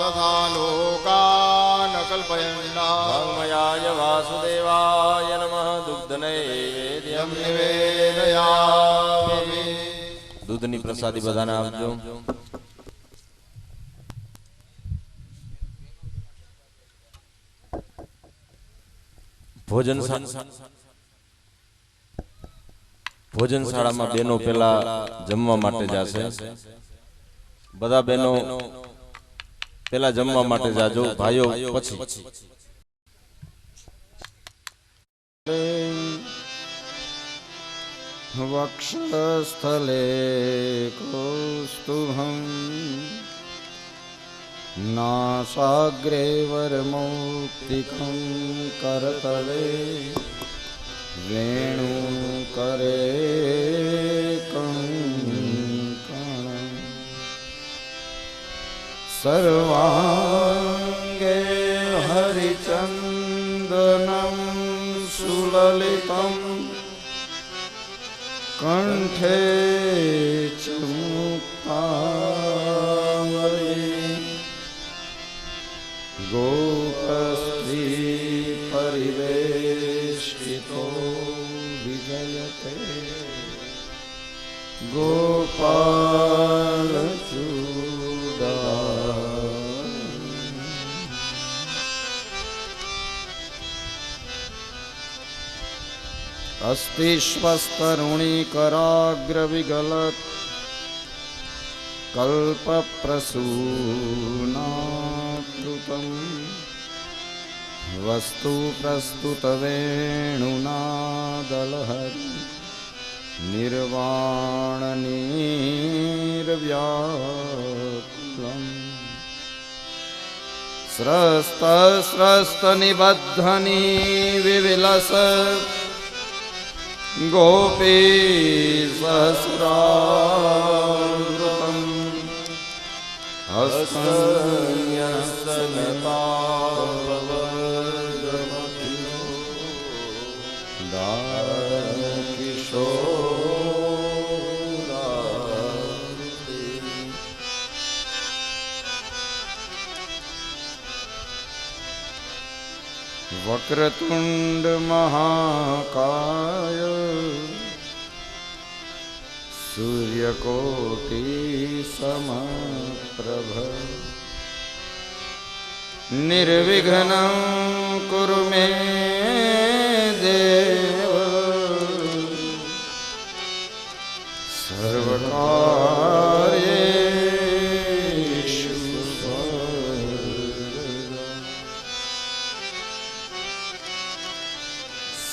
तथा लोकान् कल्पयन्नामयाय वासुदेवाय नमः। दुग्धनैवेद्यं निवेदयामि। દૂધની પ્રસાદી બધાને આપજો ભોજન ભોજન શાળામાં બહેનો પેલા જમવા માટે જશે બધા બહેનો પેલા જમવા માટે જાજો ભાઈઓ પછી વક્ષસ્થલે કૌસ્તુભમ નાસાગ્રે વરમૌક્તિકં કરતલે વેણુકરે કંકણમ સર્વાંગે હરિચંદનમ સુલલિતમ કંઠે अस्ति श्वस्तरुणीकराग्रविगलत् कल्पप्रसूनाकृतम् वस्तु प्रस्तुतवेणुनादलहरि निर्वाणनिर्व्याकुलम् स्रस्तस्रस्तनिबद्धनी विविलस ગોપી સસરામૃતમ હસ્તન્યસ્તનતા વક્રતુંડ મહાકાય સૂર્યકોટિ સમપ્રભ નિર્વિઘ્ન કુરુ મે દેવ સર્વકાર્યેષુ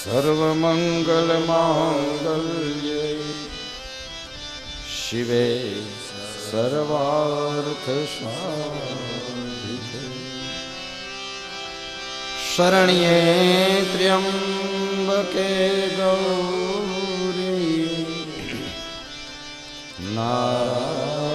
સર્વમંગલમાંગલ્યે શિવે સર્વાર્થસાધિકે શરણ્યે ત્ર્યંબકે ગૌરી નારાયણી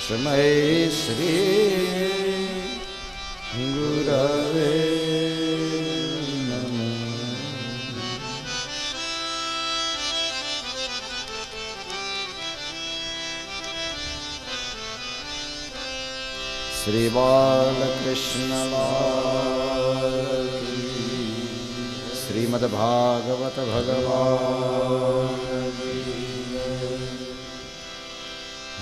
તસ્મૈ શ્રી ગુરવે શ્રી બાલકૃષ્ણ શ્રીમદ ભાગવત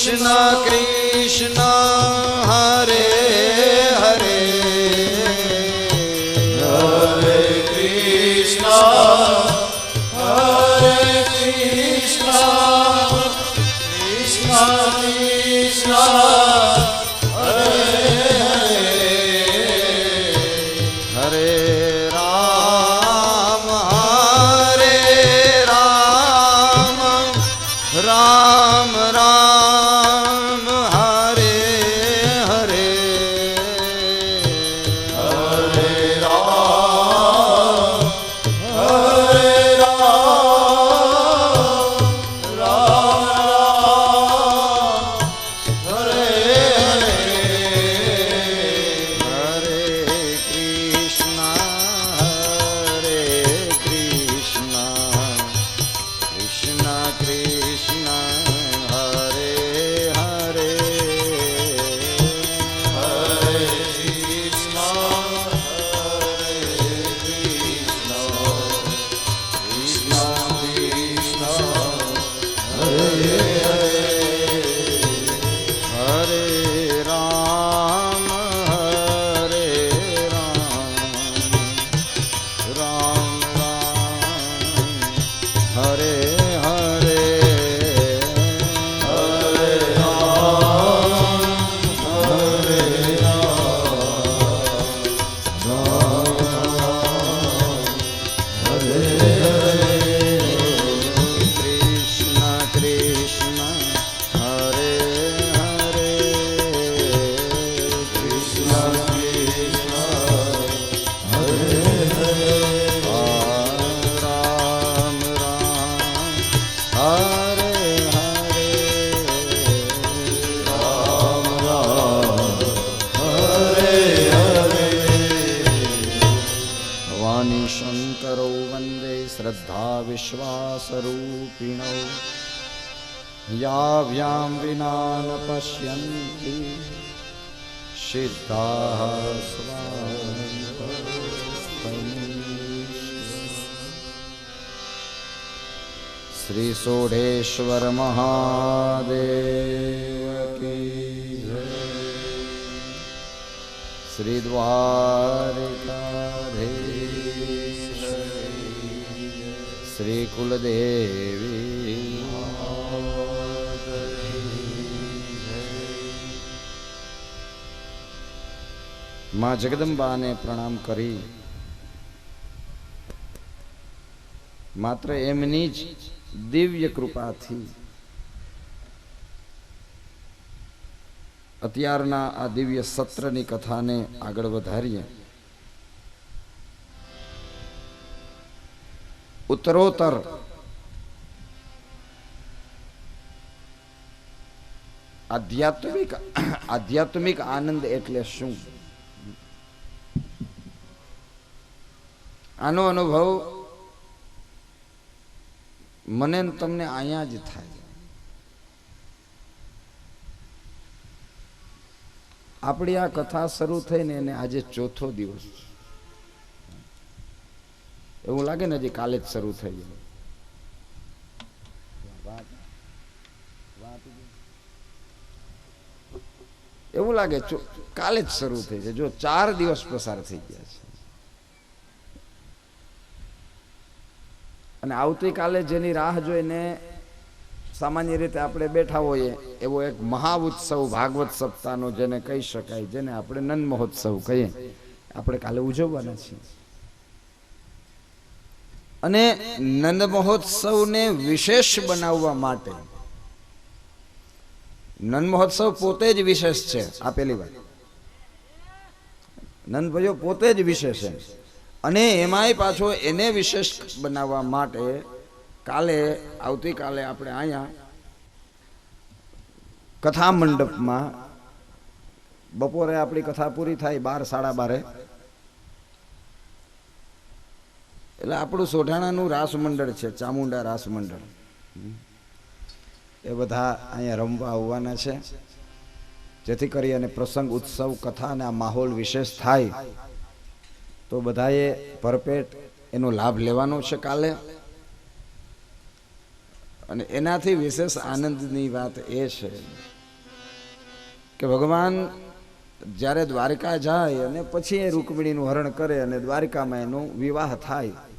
કૃષ્ણ કૃષ્ણ શ્રદ્ધા વિશ્વાસરૂપિણો યાભ્યામ વિના ન પશ્યન્તિ સિદ્ધા શ્રી શ્રી કુલદેવી. માં જગદંબાને પ્રણામ કરી. માત્ર એમની જ દિવ્ય કૃપાથી અત્યારના આ દિવ્ય સત્રની કથાને આગળ વધારીએ. ઉત્તરોત્તર. આધ્યાત્મિક આધ્યાત્મિક આનંદ એટલે શું? આનો અનુભવ મને તમને અહીંયા જ થાય. આપણી આ કથા શરૂ થઈને એને આજે ચોથો દિવસ છે. એવું લાગે ને હજી કાલે જ શરૂ થઈ જાય. એવું લાગે કાલે જ શરૂ થઈ છે જો ચાર દિવસ પસાર થઈ ગયા છે. અને આવતીકાલે જેની રાહ જોઈને સામાન્ય રીતે આપણે બેઠા હોઈએ, એવો એક મહા ઉત્સવ ભાગવત સપ્તાહનો જેને કહી શકાય, જેને આપણે નંદ મહોત્સવ કહીએ. આપણે કાલે ઉજવવાના છીએ. અને નંદ મહોત્સવને વિશેષ બનાવવા માટે. નંદ મહોત્સવ પોતે જ વિશેષ છે, આ પેલી વાત. નંદભાઈઓ પોતે જ વિશેષ છે. અને એમાંય પાછો એને વિશેષ બનાવવા માટે કાલે, આવતીકાલે આપણે અહીંયા કથા મંડપમાં બપોરે આપણી કથા પૂરી થાય બાર, સાડા બારે. એટલે આપણું સોઢાણાનું રાસ મંડળ છે, ચામુંડા રાસ મંડળ એ બધા અહીંયા રમવા આવવાના છે. જેથી કરી અને પ્રસંગ, ઉત્સવ, કથા અને આ માહોલ વિશેષ થાય. તો બધાએ ભરપેટ એનો લાભ લેવાનો છે કાલે. અને એનાથી વિશેષ આનંદની વાત એ છે કે ભગવાન જ્યારે દ્વારકા જાય અને પછી એ રૂકમિણીનું હરણ કરે અને દ્વારકામાં એનો વિવાહ થાય.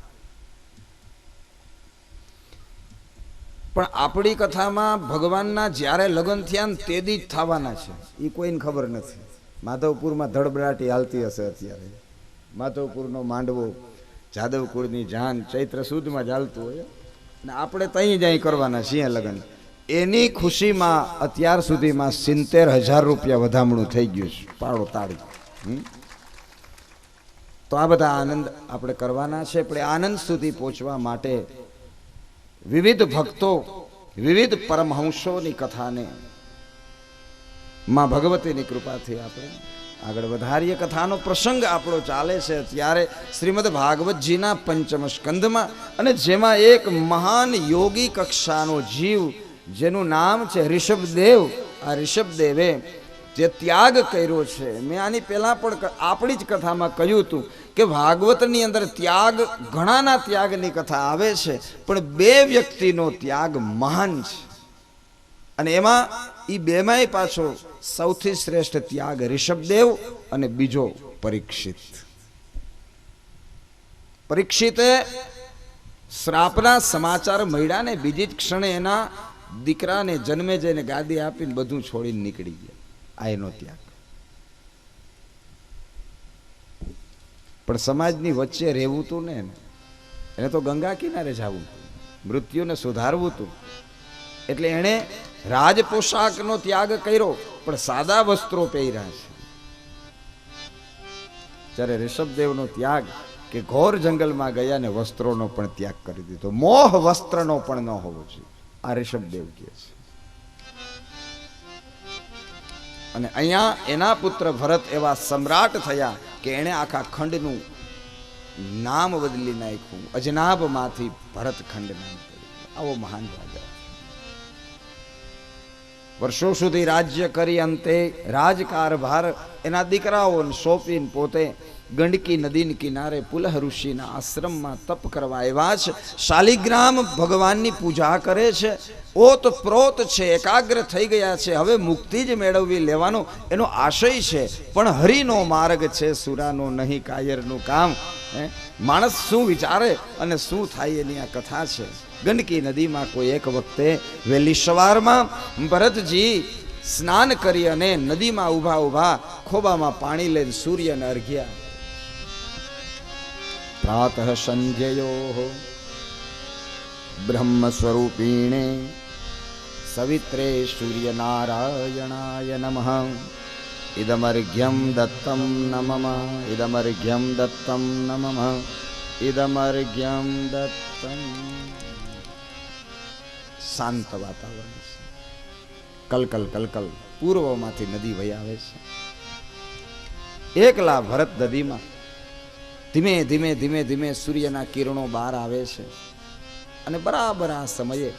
પણ આપણી કથામાં ભગવાનના જ્યારે લગ્ન થયા તે દી જ થવાના છે. એ કોઈને ખબર નથી. માધવપુરમાં ધડબડાટી હાલતી હશે અત્યારે. માધવપુરનો માંડવો જાદવપુરની જાન ચૈત્ર સુદમાં જ હાલતું હોય. ને આપણે તહીં જ અહીં કરવાના છીએ લગ્ન. એની ખુશીમાં અત્યાર સુધીમાં સિત્તેર હજાર રૂપિયા વધામણું થઈ ગયું છે. પાડો તાળી? તો આ બધા આનંદ આપણે કરવાના છે, પણ આનંદ સુધી પહોંચવા માટે વિવિધ ભક્તો, વિવિધ પરમહંસોની કથાને માં ભગવતીની કૃપાથી આપણે આગળ વધારીએ. કથાનો પ્રસંગ આપણો ચાલે છે ત્યારે શ્રીમદ ભાગવતજીના પંચમ સ્કંદમાં અને જેમાં એક મહાન યોગી કક્ષાનો જીવ, જેનું નામ છે ઋષભદેવ. આ ઋષભદેવે જે ત્યાગ કર્યો છે. મેં આની પહેલાં પણ આપણી જ કથામાં કહ્યું હતું કે ભાગવતની અંદર ત્યાગ, ઘણાના ત્યાગની કથા આવે છે, પણ બે વ્યક્તિનો ત્યાગ મહાન છે. અને એમાં એ બેમાંય પાછો સૌથી શ્રેષ્ઠ ત્યાગ ઋષભદેવ અને બીજો પરીક્ષિત. પરીક્ષિતે શ્રાપના સમાચાર મળ્યા ને બીજી જ ક્ષણે એના દીકરાને જન્મે જઈને ગાદી આપીને બધું છોડીને નીકળી ગયા. આ એનો ત્યાગ. પણ સમાજની વચ્ચે રહેવું તું ને એને. તો ગંગા કિનારે જવું મૃત્યુને સુધારવું તું. એટલે એણે રાજ પોશાકનો ત્યાગ કર્યો, પણ સાદા વસ્ત્રો પહેર્યા છે. જ્યારે ઋષભદેવનો ત્યાગ કે ઘોર જંગલમાં ગયા ને વસ્ત્રોનો પણ ત્યાગ કરી દીધો. મોહ વસ્ત્રનો પણ ન હોવો જોઈએ. આ ઋષભદેવ કહે છે. અને અહીંયા એના પુત્ર ભરત એવા સમ્રાટ થયા કે એણે આખા ખંડનું નામ બદલી નાખ્યું. અજનાબમાંથી ભરત ખંડ પડ્યું આવો મહાન રાજા. વર્ષો સુધી રાજ્ય કરી અંતે રાજકારભાર એના દીકરાઓને સોંપીને પોતે ગંડકી નદીની કિનારે પુલહ ઋષિના આશ્રમમાં તપ કરવા આવ્યા છે. શાલિગ્રામ ભગવાનની પૂજા કરે છે. ઓત પ્રોત છે, એકાગ્ર થઈ ગયા છે. હવે મુક્તિ જ મેળવવી લેવાનો એનો આશય છે. પણ હરિનો માર્ગ છે, સુરાનો નહીં, કાયરનું કામ. માણસ શું વિચારે અને શું થાય એની આ કથા છે? ગંડકી નદીમાં કોઈ એક વખતે વહેલી સવારમાં ભરતજી સ્નાન કરી અને નદીમાં ઊભા ઊભા ખોબામાં પાણી લઈને સૂર્યને અર્ઘ્યા પ્રાતઃ સંજયો બ્રહ્મ સ્વરૂપીણે સવિત્રે સૂર્યનારાયણાય નમઃ ઇદમર્ઘ્યમ દત્તમ નમઃ ઇદમર્ઘ્યમ દત્તમ નમઃ ઇદમર્ઘ્યમ દત્તમ શાંત વાતાવરણ છે કલકલ કલકલ પૂર્વમાંથી નદી વહી આવે છે એકલા ભરત નદીમાં ધીમે ધીમે ધીમે ધીમે સૂર્યના કિરણો બહાર આવે છે. અને બરાબર આ સમયે